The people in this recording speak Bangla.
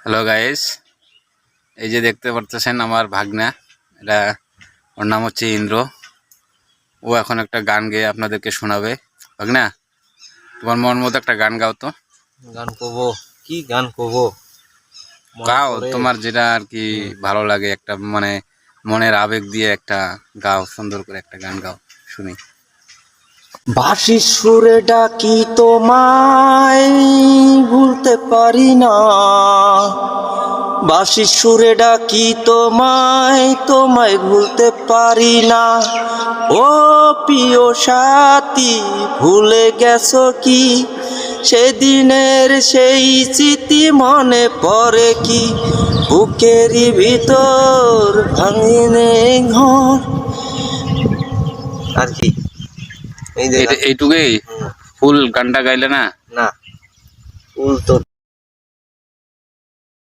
হ্যালো গাইস এই যে দেখতে পারতেছেন আমার ভাগনা। এটা ওর নাম হচ্ছে ইন্দ্র। ও এখন একটা গান গেয়ে আপনাদেরকে শোনাবে। ভাগনা তোমার মন মতো একটা গান গাও তো। গান করব। কি গান করব? গাও তোমার যেটা আর কি ভালো লাগে একটা মানে মনের আবেগ দিয়ে একটা গাও সুন্দর করে একটা গান গাও শুনি। বাঁশির সুরে ডাকি তোমায় ভুলতে পারি না। বাঁশির সুরে ডাকি তোমায় তোমায় ভুলতে পারি না। ও প্রিয় সাথী ভুলে গেছো কি? সেদিনের সেই স্মৃতি মনে পড়ে কি? বুকেরই ভিতর ভাঙিনে ঘর। আর কি? এই এইটুকুই? ফুল গানটা গাইলে না? না ফুল তো